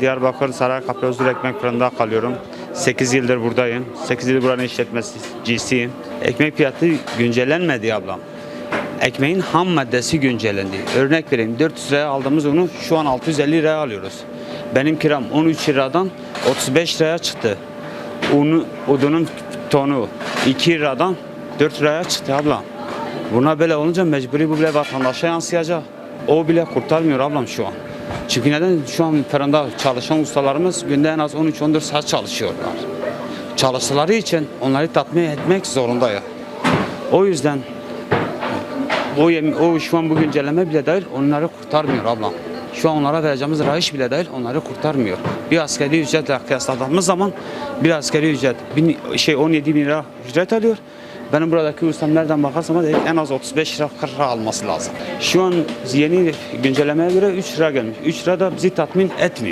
Diyarbakır Saraykapı Özgür Ekmek Fırında kalıyorum. 8 yıldır buradayım. 8 yıldır buranın işletmecisiyim. Ekmek fiyatı güncellenmedi ablam. Ekmeğin ham maddesi güncellendi. Örnek vereyim 400 liraya aldığımız unu şu an 650 liraya alıyoruz. Benim kiram 13 liradan 35 liraya çıktı. Unu, odunun tonu 2 liradan 4 liraya çıktı ablam. Buna böyle olunca mecburi bu bile vatandaşa yansıyacak. O bile kurtarmıyor ablam şu an. Çünkü neden? Şu an fırında çalışan ustalarımız günde en az 13-14 saat çalışıyorlar. Çalıştıkları için onları tatmin etmek zorundayız. O yüzden o, o şu an bu güncelleme bile değil onları kurtarmıyor ablam. Şu an onlara vereceğimiz rayiç bile değil onları kurtarmıyor. Bir askeri ücretle kıyasladığımız zaman bir askeri ücret bin, şey 17 bin lira ücret alıyor. Benim buradaki ustam nereden bakarsam en az 35 lira 40 lira alması lazım. Şu an yeni güncellemeye göre 3 lira gelmiş. 3 lira da bizi tatmin etmiyor.